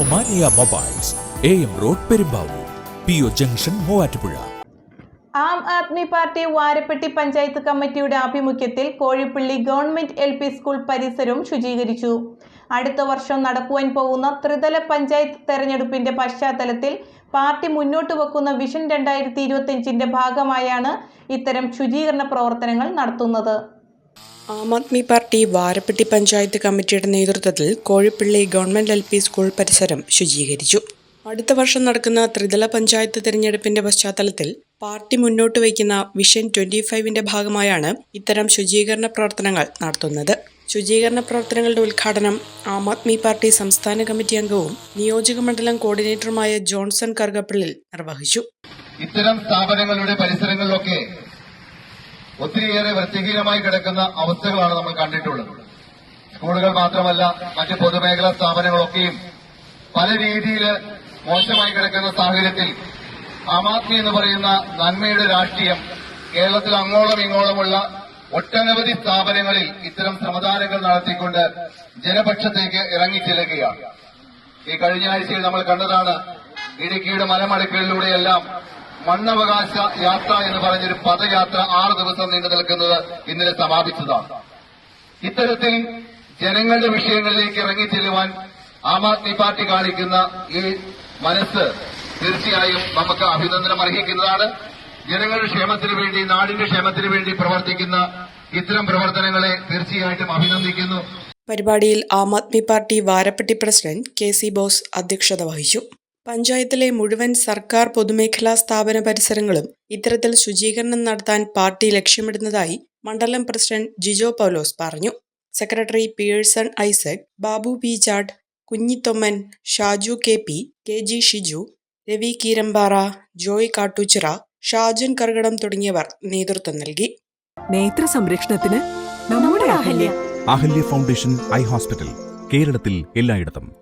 Omania mobiles A M road Perumbavoor P O junction Muvattupuzha. Aam Aadmi party Varappetty panchayat കമ്മിറ്റിയുടെ ആഭിമുഖ്യത്തിൽ Kozhippilly government L P school പരിസരവും ശുചീകരിച്ചു. അടുത്ത വർഷം നടക്കുവാൻ പോകുന്ന ത്രിതല പഞ്ചായത്ത് തെരഞ്ഞെടുപ്പിന്റെ പശ്ചാത്തലത്തിൽ പാർട്ടി മുന്നോട്ട് വെക്കുന്ന വിഷൻ രണ്ടായിരത്തി ഇരുപത്തിയഞ്ചിന്റെ ഭാഗമായാണ് ഇത്തരം ശുചീകരണ പ്രവർത്തനങ്ങൾ നടത്തുന്നത്. ആം ആദ്മി പാർട്ടി വാരപ്പെട്ടി പഞ്ചായത്ത് കമ്മിറ്റിയുടെ നേതൃത്വത്തിൽ Kozhippilly government L P school പരിസരം ശുചീകരിച്ചു. അടുത്ത വർഷം നടക്കുന്ന ത്രിതല പഞ്ചായത്ത് തിരഞ്ഞെടുപ്പിന്റെ പശ്ചാത്തലത്തിൽ പാർട്ടി മുന്നോട്ട് വയ്ക്കുന്ന വിഷൻ ട്വന്റി ഫൈവിന്റെ ഭാഗമായാണ് ഇത്തരം ശുചീകരണ പ്രവർത്തനങ്ങൾ നടത്തുന്നത്. ശുചീകരണ പ്രവർത്തനങ്ങളുടെ ഉദ്ഘാടനം ആം ആദ്മി പാർട്ടി സംസ്ഥാന കമ്മിറ്റി അംഗവും നിയോജക മണ്ഡലം കോർഡിനേറ്ററുമായ ജോൺസൺ കറുകപ്പിള്ളിൽ നിർവഹിച്ചു. ഇത്തരം സ്ഥാപനങ്ങളുടെ പരിസരങ്ങളിലൊക്കെ ഒത്തിരിയേറെ വൃത്തിഹീനമായി കിടക്കുന്ന അവസ്ഥകളാണ് നമ്മൾ കണ്ടിട്ടുള്ളത്. സ്കൂളുകൾ മാത്രമല്ല മറ്റ് പൊതുമേഖലാ സ്ഥാപനങ്ങളൊക്കെയും പല രീതിയിൽ മോശമായി കിടക്കുന്ന സാഹചര്യത്തിൽ ആം ആദ്മി എന്ന് പറയുന്ന നന്മയുടെ രാഷ്ട്രീയം കേരളത്തിൽ അങ്ങോളം ഇങ്ങോളമുള്ള ഒട്ടനവധി സ്ഥാപനങ്ങളിൽ ഇത്തരം ശ്രമദാനങ്ങൾ നടത്തിക്കൊണ്ട് ജനപക്ഷത്തേക്ക് ഇറങ്ങിച്ചെല്ലുകയാണ് ഈ കഴിഞ്ഞ ആഴ്ചയിൽ നമ്മൾ കണ്ടതാണ് ഇടുക്കിയുടെ മലമടുക്കുകളിലൂടെയെല്ലാം മണ്ണവകാശ യാത്ര എന്ന് പറഞ്ഞൊരു പദയാത്ര ആറ് ദിവസം നീണ്ടു നിൽക്കുന്നത് ഇന്നലെ സമാപിച്ചതാണ്. ഇത്തരത്തിൽ ജനങ്ങളുടെ വിഷയങ്ങളിലേക്ക് ഇറങ്ങിച്ചെല്ലുവാൻ ആം ആദ്മി പാർട്ടി കാണിക്കുന്ന ഈ മനസ്സ് തീർച്ചയായും നമുക്ക് അഭിനന്ദനം അർഹിക്കുന്നതാണ്. ജനങ്ങളുടെ ക്ഷേമത്തിനു വേണ്ടി നാടിന്റെ ക്ഷേമത്തിനു വേണ്ടി പ്രവർത്തിക്കുന്ന ഇത്തരം പ്രവർത്തനങ്ങളെ തീർച്ചയായിട്ടും അഭിനന്ദിക്കുന്നു. പരിപാടിയിൽ Aam Aadmi party Varappetty president K C Bose അധ്യക്ഷത വഹിച്ചു. പഞ്ചായത്തിലെ മുഴുവൻ സർക്കാർ പൊതുമേഖലാ സ്ഥാപന പരിസരങ്ങളും ഇത്തരത്തിൽ ശുചീകരണം നടത്താൻ പാർട്ടി ലക്ഷ്യമിടുന്നതായി മണ്ഡലം പ്രസിഡന്റ് ജിജോ പൗലോസ് പറഞ്ഞു. Secretary Pearson Isaac Babu P Jad Kunjithomman Shaju K P K G Shiju Ravi Keerampara Joy Kattoochira Shajan Kargadam തുടങ്ങിയവർ നേതൃത്വം നൽകി. നേത്ര സംരക്ഷണത്തിന് നമ്മുടെ Ahalya. Ahalya foundation eye hospital കേരളത്തിൽ എല്ലായിടത്തും.